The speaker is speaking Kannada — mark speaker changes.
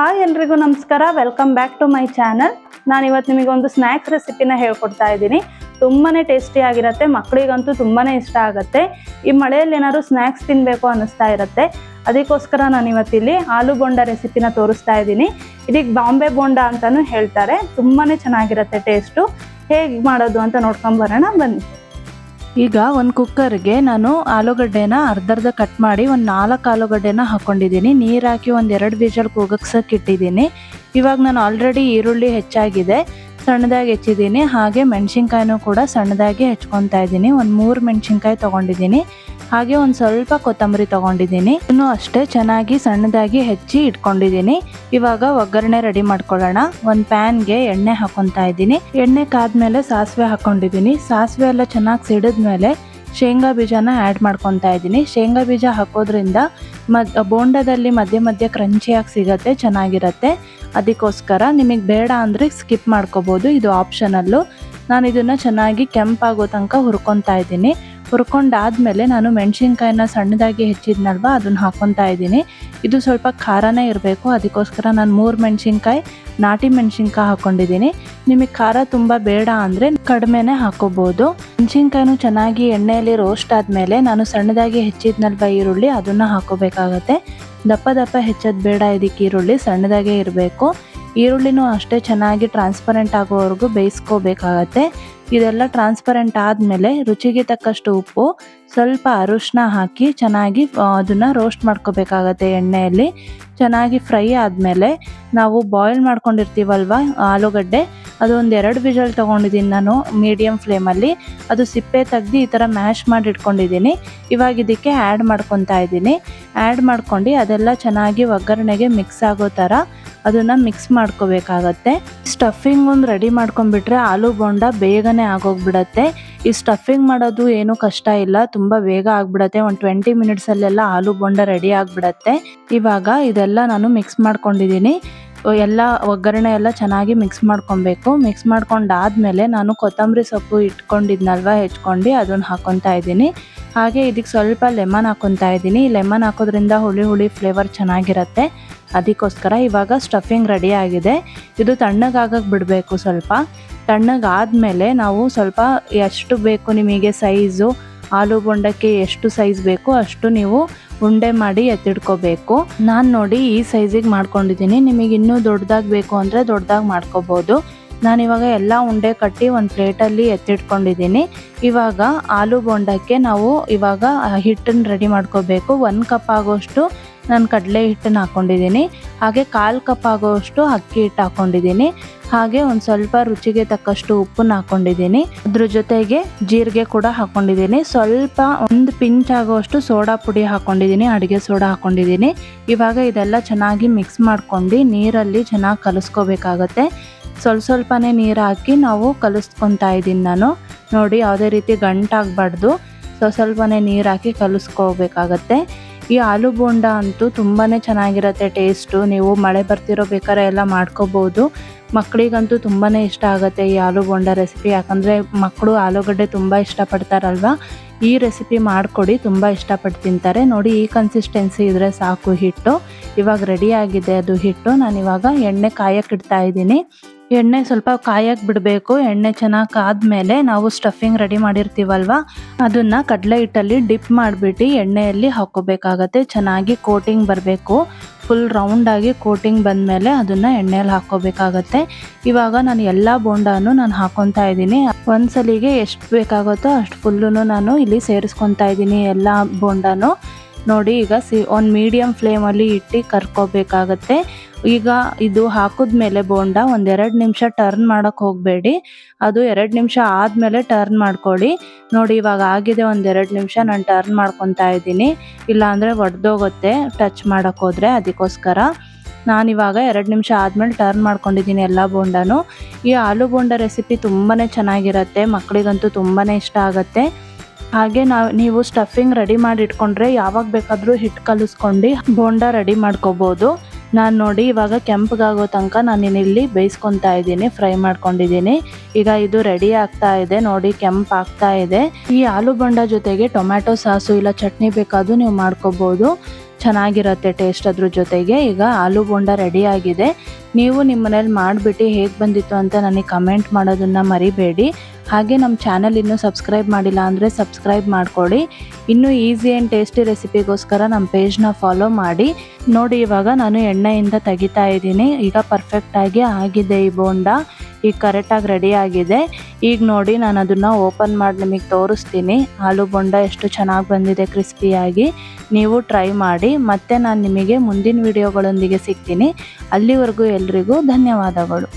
Speaker 1: ಹಾಯ್ ಎಲ್ರಿಗೂ ನಮಸ್ಕಾರ. Welcome back to my channel ನಾನು ಇವತ್ತು ನಿಮಗೆ ಒಂದು ಸ್ನ್ಯಾಕ್ಸ್ ರೆಸಿಪಿನ ಹೇಳ್ಕೊಡ್ತಾ ಇದ್ದೀನಿ. ತುಂಬಾ ಟೇಸ್ಟಿ ಆಗಿರುತ್ತೆ ಮಕ್ಕಳಿಗಂತೂ ತುಂಬಾ ಇಷ್ಟ ಆಗುತ್ತೆ. ಈ ಮಳೆಯಲ್ಲಿ ಏನಾದ್ರು ಸ್ನ್ಯಾಕ್ಸ್ ತಿನ್ನಬೇಕು ಅನ್ನಿಸ್ತಾ ಇರುತ್ತೆ. ಅದಕ್ಕೋಸ್ಕರ ನಾನು ಇವತ್ತಿಲ್ಲಿ ಆಲೂ ಬೋಂಡ ರೆಸಿಪಿನ ತೋರಿಸ್ತಾ ಇದ್ದೀನಿ. ಇದಕ್ಕೆ ಬಾಂಬೆ ಬೋಂಡ ಅಂತಲೂ ಹೇಳ್ತಾರೆ. ತುಂಬಾ ಚೆನ್ನಾಗಿರುತ್ತೆ ಟೇಸ್ಟು ಹೇಗೆ ಮಾಡೋದು ಅಂತ ನೋಡ್ಕೊಂಬರೋಣ ಬನ್ನಿ.
Speaker 2: ಈಗ ಒಂದು ಕುಕ್ಕರ್ಗೆ ನಾನು ಆಲೂಗಡ್ಡೆನ ಅರ್ಧರ್ಧ ಕಟ್ ಮಾಡಿ ಒಂದು ನಾಲ್ಕು ಆಲೂಗಡ್ಡೆನ ಹಾಕ್ಕೊಂಡಿದ್ದೀನಿ ನೀರು ಹಾಕಿ ಒಂದು ಎರಡು ಬೀಜಲ್ ಕೂಗಕ್ಸಕ್ಕೆ ಇಟ್ಟಿದ್ದೀನಿ ಇವಾಗ ನಾನು ಆಲ್ರೆಡಿ ಈರುಳ್ಳಿ ಹೆಚ್ಚಾಗಿದೆ. ಸಣ್ಣದಾಗಿ ಹೆಚ್ಚಿದ್ದೀನಿ. ಹಾಗೆ ಮೆಣಸಿನ್ಕಾಯಿನೂ ಕೂಡ ಸಣ್ಣದಾಗಿ ಹೆಚ್ಕೊತಾ ಇದ್ದೀನಿ. ಒಂದು ಮೂರು ಮೆಣಸಿನ್ಕಾಯಿ ತೊಗೊಂಡಿದ್ದೀನಿ. ಹಾಗೆ ಒಂದು ಸ್ವಲ್ಪ ಕೊತ್ತಂಬರಿ ತೊಗೊಂಡಿದ್ದೀನಿ. ಇನ್ನು ಅಷ್ಟೇ ಚೆನ್ನಾಗಿ ಸಣ್ಣದಾಗಿ ಹೆಚ್ಚಿ ಇಟ್ಕೊಂಡಿದ್ದೀನಿ. ಇವಾಗ ಒಗ್ಗರಣೆ ರೆಡಿ ಮಾಡ್ಕೊಳ್ಳೋಣ. ಒಂದು ಪ್ಯಾನ್ಗೆ ಎಣ್ಣೆ ಹಾಕೊತಾ ಇದ್ದೀನಿ. ಎಣ್ಣೆ ಕಾದ್ಮೇಲೆ ಸಾಸಿವೆ ಹಾಕೊಂಡಿದ್ದೀನಿ. ಸಾಸಿವೆ ಎಲ್ಲ ಚೆನ್ನಾಗಿ ಸಿಡಿದ್ಮೇಲೆ ಶೇಂಗಾ ಬೀಜನ ಆ್ಯಡ್ ಮಾಡ್ಕೊತಾ ಇದ್ದೀನಿ. ಶೇಂಗಾ ಬೀಜ ಹಾಕೋದ್ರಿಂದ ಮದ್, ಬೋಂಡದಲ್ಲಿ ಮಧ್ಯೆ ಮಧ್ಯೆ ಕ್ರಂಚಿಯಾಗಿ ಸಿಗತ್ತೆ, ಚೆನ್ನಾಗಿರತ್ತೆ. ಅದಕ್ಕೋಸ್ಕರ ನಿಮಗೆ ಬೇಡ ಅಂದರೆ ಸ್ಕಿಪ್ ಮಾಡ್ಕೋಬೋದು. ಇದು ಆಪ್ಷನಲ್ಲು ನಾನು ಇದನ್ನು ಚೆನ್ನಾಗಿ ಕೆಂಪಾಗೋ ತನಕ ಹುರ್ಕೊತಾ ಇದ್ದೀನಿ. ಹುರ್ಕೊಂಡಾದ್ಮೇಲೆ ನಾನು ಮೆಣಸಿನ್ಕಾಯಿನ ಸಣ್ಣದಾಗಿ ಹೆಚ್ಚಿದ್ನಲ್ವ, ಅದನ್ನ ಹಾಕೊತಾ ಇದ್ದೀನಿ. ಇದು ಸ್ವಲ್ಪ ಖಾರನೇ ಇರಬೇಕು, ಅದಕ್ಕೋಸ್ಕರ ನಾನು ಮೂರು ಮೆಣಸಿನ್ಕಾಯಿ, ನಾಟಿ ಮೆಣಸಿನ್ಕಾಯಿ ಹಾಕೊಂಡಿದ್ದೀನಿ. ನಿಮಗೆ ಖಾರ ತುಂಬ ಬೇಡ ಅಂದರೆ ಕಡಿಮೆನೇ ಹಾಕೋಬೋದು. ಮೆಣಸಿನ್ಕಾಯಿನೂ ಚೆನ್ನಾಗಿ ಎಣ್ಣೆಯಲ್ಲಿ ರೋಸ್ಟ್ ಆದಮೇಲೆ ನಾನು ಸಣ್ಣದಾಗಿ ಹೆಚ್ಚಿದ್ನಲ್ವ ಈರುಳ್ಳಿ, ಅದನ್ನು ಹಾಕೋಬೇಕಾಗತ್ತೆ. ದಪ್ಪ ದಪ್ಪ ಹೆಚ್ಚೋದು ಬೇಡ ಇದಕ್ಕೆ ಈರುಳ್ಳಿ, ಸಣ್ಣದಾಗೇ ಇರಬೇಕು. ಈರುಳ್ಳಿನೂ ಅಷ್ಟೇ ಚೆನ್ನಾಗಿ ಟ್ರಾನ್ಸ್ಪರೆಂಟ್ ಆಗೋವರೆಗೂ ಬೇಯಿಸ್ಕೋಬೇಕಾಗತ್ತೆ. ಇದೆಲ್ಲ ಟ್ರಾನ್ಸ್ಪರೆಂಟ್ ಆದಮೇಲೆ ರುಚಿಗೆ ತಕ್ಕಷ್ಟು ಉಪ್ಪು, ಸ್ವಲ್ಪ ಅರಿಶಿನ ಹಾಕಿ ಚೆನ್ನಾಗಿ ಅದನ್ನು ರೋಸ್ಟ್ ಮಾಡ್ಕೋಬೇಕಾಗತ್ತೆ ಎಣ್ಣೆಯಲ್ಲಿ. ಚೆನ್ನಾಗಿ ಫ್ರೈ ಆದಮೇಲೆ ನಾವು ಬಾಯ್ಲ್ ಮಾಡ್ಕೊಂಡಿರ್ತೀವಲ್ವ ಆಲೂಗಡ್ಡೆ ಅದು ಒಂದು ಎರಡು ವಿಜಲ್ ತೊಗೊಂಡಿದ್ದೀನಿ ನಾನು ಮೀಡಿಯಮ್ ಫ್ಲೇಮಲ್ಲಿ ಅದು ಸಿಪ್ಪೆ ತೆಗ್ದು ಈ ಥರ ಮ್ಯಾಶ್ ಮಾಡಿ ಇಟ್ಕೊಂಡಿದ್ದೀನಿ ಇವಾಗ ಇದಕ್ಕೆ ಆ್ಯಡ್ ಮಾಡ್ಕೊತಾ ಇದ್ದೀನಿ ಆ್ಯಡ್ ಮಾಡ್ಕೊಂಡು ಅದೆಲ್ಲ ಚೆನ್ನಾಗಿ ಒಗ್ಗರಣೆಗೆ ಮಿಕ್ಸ್ ಆಗೋ ಥರ ಅದನ್ನು ಮಿಕ್ಸ್ ಮಾಡ್ಕೋಬೇಕಾಗತ್ತೆ. ಸ್ಟಫಿಂಗ್ ಒಂದು ರೆಡಿ ಮಾಡ್ಕೊಂಡ್ಬಿಟ್ರೆ ಆಲೂ ಬೋಂಡ ಬೇಗನೆ ಆಗೋಗ್ಬಿಡತ್ತೆ. ಈ ಸ್ಟಫಿಂಗ್ ಮಾಡೋದು ಏನೂ ಕಷ್ಟ ಇಲ್ಲ, ತುಂಬ ಬೇಗ ಆಗ್ಬಿಡತ್ತೆ. ಒಂದು ಟ್ವೆಂಟಿ ಮಿನಿಟ್ಸಲ್ಲೆಲ್ಲ ಆಲೂ ಬೋಂಡ ರೆಡಿ ಆಗಿಬಿಡತ್ತೆ. ಇವಾಗ ಇದೆಲ್ಲ ನಾನು ಮಿಕ್ಸ್ ಮಾಡ್ಕೊಂಡಿದ್ದೀನಿ ಎಲ್ಲ ಒಗ್ಗರಣೆ ಎಲ್ಲ ಚೆನ್ನಾಗಿ ಮಿಕ್ಸ್ ಮಾಡ್ಕೊಬೇಕು. ಮಿಕ್ಸ್ ಮಾಡ್ಕೊಂಡಾದ್ಮೇಲೆ ನಾನು ಕೊತ್ತಂಬರಿ ಸೊಪ್ಪು ಇಟ್ಕೊಂಡಿದ್ನಲ್ವ, ಹೆಚ್ಕೊಂಡು ಅದನ್ನು ಹಾಕೊತಾ ಇದ್ದೀನಿ. ಹಾಗೆ ಇದಕ್ಕೆ ಸ್ವಲ್ಪ ಲೆಮನ್ ಹಾಕೊತಾ ಇದ್ದೀನಿ. ಲೆಮನ್ ಹಾಕೋದ್ರಿಂದ ಹುಳಿ ಹುಳಿ ಫ್ಲೇವರ್ ಚೆನ್ನಾಗಿರುತ್ತೆ. ಅದಕ್ಕೋಸ್ಕರ ಇವಾಗ ಸ್ಟಫಿಂಗ್ ರೆಡಿ ಆಗಿದೆ. ಇದು ತಣ್ಣಗಾಗಕ್ಕೆ ಬಿಡಬೇಕು ಸ್ವಲ್ಪ. ತಣ್ಣಗಾದಮೇಲೆ ನಾವು ಸ್ವಲ್ಪ ಎಷ್ಟು ಬೇಕು ನಿಮಗೆ ಸೈಜು ಆಲೂ ಬೊಂಡಕ್ಕೆ ಎಷ್ಟು ಸೈಜ್ ಬೇಕು ಅಷ್ಟು ನೀವು ಉಂಡೆ ಮಾಡಿ ಎತ್ತಿಡ್ಕೋಬೇಕು ನಾನು ನೋಡಿ ಈ ಸೈಜಿಗೆ ಮಾಡ್ಕೊಂಡಿದ್ದೀನಿ. ನಿಮಗೆ ಇನ್ನೂ ದೊಡ್ಡದಾಗಿ ಬೇಕು ಅಂದರೆ ದೊಡ್ಡದಾಗಿ ಮಾಡ್ಕೋಬೋದು. ನಾನಿವಾಗ ಎಲ್ಲ ಉಂಡೆ ಕಟ್ಟಿ ಒಂದು ಪ್ಲೇಟಲ್ಲಿ ಎತ್ತಿಟ್ಕೊಂಡಿದ್ದೀನಿ. ಇವಾಗ ಆಲೂ ಬೋಂಡಕ್ಕೆ ನಾವು ಇವಾಗ ಹಿಟ್ಟನ್ನು ರೆಡಿ ಮಾಡ್ಕೋಬೇಕು. ಒಂದು ಕಪ್ ಆಗೋಷ್ಟು ನಾನು ಕಡಲೆ ಹಿಟ್ಟನ್ನು ಹಾಕ್ಕೊಂಡಿದ್ದೀನಿ ಹಾಗೆ ಕಾಲು ಕಪ್ ಆಗೋಷ್ಟು ಅಕ್ಕಿ ಹಿಟ್ಟು ಹಾಕ್ಕೊಂಡಿದ್ದೀನಿ ಹಾಗೆ ಒಂದು ಸ್ವಲ್ಪ ರುಚಿಗೆ ತಕ್ಕಷ್ಟು ಉಪ್ಪನ್ನು ಹಾಕ್ಕೊಂಡಿದ್ದೀನಿ ಅದ್ರ ಜೊತೆಗೆ ಜೀರಿಗೆ ಕೂಡ ಹಾಕ್ಕೊಂಡಿದ್ದೀನಿ ಸ್ವಲ್ಪ ಒಂದು ಪಿಂಚ್ ಆಗೋಷ್ಟು ಸೋಡಾ ಪುಡಿ ಹಾಕ್ಕೊಂಡಿದ್ದೀನಿ ಅಡುಗೆ ಸೋಡಾ ಹಾಕ್ಕೊಂಡಿದ್ದೀನಿ ಇವಾಗ ಇದೆಲ್ಲ ಚೆನ್ನಾಗಿ ಮಿಕ್ಸ್ ಮಾಡ್ಕೊಂಡು ನೀರಲ್ಲಿ ಚೆನ್ನಾಗಿ ಕಲಿಸ್ಕೋಬೇಕಾಗತ್ತೆ. ಸ್ವಲ್ಪ ಸ್ವಲ್ಪನೇ ನೀರು ಹಾಕಿ ನಾವು ಕಲಿಸ್ಕೊತಾ ಇದ್ದೀನಿ ನಾನು. ನೋಡಿ, ಯಾವುದೇ ರೀತಿ ಗಂಟಾಗಬಾರ್ದು. ಸ್ವಲ್ಪ ಸ್ವಲ್ಪನೇ ನೀರು ಹಾಕಿ ಕಲಿಸ್ಕೋಬೇಕಾಗತ್ತೆ. ಈ ಆಲೂ ಬೋಂಡ ಅಂತೂ ತುಂಬಾ ಚೆನ್ನಾಗಿರುತ್ತೆ ಟೇಸ್ಟು. ನೀವು ಮಳೆ ಬರ್ತಿರೋ ಬೇಕಾದ್ರೆ ಎಲ್ಲ ಮಾಡ್ಕೋಬೋದು. ಮಕ್ಕಳಿಗಂತೂ ತುಂಬಾ ಇಷ್ಟ ಆಗುತ್ತೆ ಈ ಆಲೂ ಬೋಂಡ ರೆಸಿಪಿ. ಯಾಕಂದರೆ ಮಕ್ಕಳು ಆಲೂಗಡ್ಡೆ ತುಂಬ ಇಷ್ಟಪಡ್ತಾರಲ್ವ? ಈ ರೆಸಿಪಿ ಮಾಡಿಕೊಡಿ, ತುಂಬ ಇಷ್ಟಪಟ್ಟು ತಿಂತಾರೆ ನೋಡಿ, ಈ ಕನ್ಸಿಸ್ಟೆನ್ಸಿ ಇದ್ದರೆ ಸಾಕು ಹಿಟ್ಟು. ಇವಾಗ ರೆಡಿ ಆಗಿದೆ ಅದು ಹಿಟ್ಟು. ನಾನು ಇವಾಗ ಎಣ್ಣೆ ಕಾಯಕ್ಕೆ ಇಡ್ತಾ ಇದ್ದೀನಿ. ಎಣ್ಣೆ ಸ್ವಲ್ಪ ಕಾಯಕ್ಕೆ ಬಿಡಬೇಕು. ಎಣ್ಣೆ ಚೆನ್ನಾಗಿ ಕಾದ್ಮೇಲೆ ನಾವು ಸ್ಟಫಿಂಗ್ ರೆಡಿ ಮಾಡಿರ್ತೀವಲ್ವ? ಅದನ್ನು ಕಡಲೆ ಹಿಟ್ಟಲ್ಲಿ ಡಿಪ್ ಮಾಡಿಬಿಟ್ಟು ಎಣ್ಣೆಯಲ್ಲಿ ಹಾಕ್ಕೋಬೇಕಾಗತ್ತೆ. ಚೆನ್ನಾಗಿ ಕೋಟಿಂಗ್ ಬರಬೇಕು. ಫುಲ್ ರೌಂಡಾಗಿ ಕೋಟಿಂಗ್ ಬಂದಮೇಲೆ ಅದನ್ನು ಎಣ್ಣೆಯಲ್ಲಿ ಹಾಕ್ಕೋಬೇಕಾಗತ್ತೆ. ಇವಾಗ ನಾನು ಎಲ್ಲ ಬೋಂಡಾನು ನಾನು ಹಾಕೊತಾ ಇದ್ದೀನಿ. ಒಂದ್ಸಲಿಗೆ ಎಷ್ಟು ಬೇಕಾಗುತ್ತೋ ಅಷ್ಟು ಫುಲ್ಲು ನಾನು ಇಲ್ಲಿ ಸೇರಿಸ್ಕೊತಾ ಇದ್ದೀನಿ ಎಲ್ಲ ಬೋಂಡಾನು. ನೋಡಿ, ಈಗ ಸಿ, ಒಂದು ಮೀಡಿಯಮ್ ಫ್ಲೇಮಲ್ಲಿ ಇಟ್ಟು ಕರ್ಕೋಬೇಕಾಗತ್ತೆ. ಈಗ ಇದು ಹಾಕಿದ್ಮೇಲೆ ಬೋಂಡ ಒಂದೆರಡು ನಿಮಿಷ ಟರ್ನ್ ಮಾಡೋಕ್ಕೆ ಹೋಗಬೇಡಿ. ಅದು ಎರಡು ನಿಮಿಷ ಆದಮೇಲೆ ಟರ್ನ್ ಮಾಡ್ಕೊಳ್ಳಿ. ನೋಡಿ, ಇವಾಗ ಆಗಿದೆ ಒಂದೆರಡು ನಿಮಿಷ, ನಾನು ಟರ್ನ್ ಮಾಡ್ಕೊತಾ ಇದ್ದೀನಿ. ಇಲ್ಲಾಂದರೆ ಒಡೆದೋಗುತ್ತೆ ಟಚ್ ಮಾಡೋಕ್ಕೆ ಹೋದರೆ ಅದಕ್ಕೋಸ್ಕರ. ನಾನಿವಾಗ ಎರಡು ನಿಮಿಷ ಆದಮೇಲೆ ಟರ್ನ್ ಮಾಡ್ಕೊಂಡಿದ್ದೀನಿ ಎಲ್ಲ ಬೋಂಡಾನು. ಈ ಆಲೂ ಬೋಂಡ ರೆಸಿಪಿ ತುಂಬಾ ಚೆನ್ನಾಗಿರುತ್ತೆ ಮಕ್ಕಳಿಗಂತೂ ತುಂಬಾ ಇಷ್ಟ ಆಗುತ್ತೆ. ಹಾಗೆ ನಾವು, ನೀವು ಸ್ಟಫಿಂಗ್ ರೆಡಿ ಮಾಡಿ ಇಟ್ಕೊಂಡ್ರೆ ಯಾವಾಗ ಬೇಕಾದರೂ ಹಿಟ್ಟು ಕಲಿಸ್ಕೊಂಡು ಬೋಂಡ ರೆಡಿ ಮಾಡ್ಕೋಬೋದು. ನಾನು ನೋಡಿ ಇವಾಗ ಕೆಂಪಗಾಗೋ ತನಕ ನಾನು ಇಲ್ಲಿ ಬೇಯಿಸ್ಕೊತಾ ಇದ್ದೀನಿ ಫ್ರೈ ಮಾಡ್ಕೊಂಡಿದ್ದೀನಿ. ಈಗ ಇದು ರೆಡಿ ಆಗ್ತಾ ಇದೆ, ನೋಡಿ ಕೆಂಪು ಆಗ್ತಾ ಇದೆ. ಈ ಆಲೂ ಬೋಂಡ ಜೊತೆಗೆ ಟೊಮ್ಯಾಟೊ ಸಾಸು ಇಲ್ಲ ಚಟ್ನಿ ಬೇಕಾದರೂ ನೀವು ಮಾಡ್ಕೋಬೋದು. ಚೆನ್ನಾಗಿರುತ್ತೆ ಟೇಸ್ಟ್ ಅದ್ರ ಜೊತೆಗೆ. ಈಗ ಆಲೂ ಬೋಂಡ ರೆಡಿ ಆಗಿದೆ. ನೀವು ನಿಮ್ಮ ಮನೇಲಿ ಮಾಡಿಬಿಟ್ಟು ಹೇಗೆ ಬಂದಿತ್ತು ಅಂತ ನನಗೆ ಕಮೆಂಟ್ ಮಾಡೋದನ್ನು ಮರಿಬೇಡಿ. ಹಾಗೆ ನಮ್ಮ ಚಾನಲ್ ಇನ್ನೂ ಸಬ್ಸ್ಕ್ರೈಬ್ ಮಾಡಿಲ್ಲ ಅಂದರೆ ಸಬ್ಸ್ಕ್ರೈಬ್ ಮಾಡ್ಕೊಳ್ಳಿ ಇನ್ನೂ ಈಸಿ ಆ್ಯಂಡ್ ಟೇಸ್ಟಿ ರೆಸಿಪಿಗೋಸ್ಕರ ನಮ್ಮ ಪೇಜ್ನ ಫಾಲೋ ಮಾಡಿ. ನೋಡಿ ಇವಾಗ ನಾನು ಎಣ್ಣೆಯಿಂದ ತೆಗಿತಾ ಇದ್ದೀನಿ. ಈಗ ಪರ್ಫೆಕ್ಟಾಗಿ ಆಗಿದೆ ಈ ಬೋಂಡ. ಈಗ ಕರೆಕ್ಟಾಗಿ ರೆಡಿ ಆಗಿದೆ. ಈಗ ನೋಡಿ ನಾನು ಅದನ್ನು ಓಪನ್ ಮಾಡಿ ನಿಮಗೆ ತೋರಿಸ್ತೀನಿ. ಆಲೂ ಬೊಂಡ ಎಷ್ಟು ಚೆನ್ನಾಗಿ ಬಂದಿದೆ ಕ್ರಿಸ್ಪಿಯಾಗಿ ನೀವು ಟ್ರೈ ಮಾಡಿ, ಮತ್ತೆ ನಾನು ನಿಮಗೆ ಮುಂದಿನ ವಿಡಿಯೋಗಳೊಂದಿಗೆ ಸಿಗ್ತೀನಿ. ಅಲ್ಲಿವರೆಗೂ ಎಲ್ರಿಗೂ ಧನ್ಯವಾದಗಳು.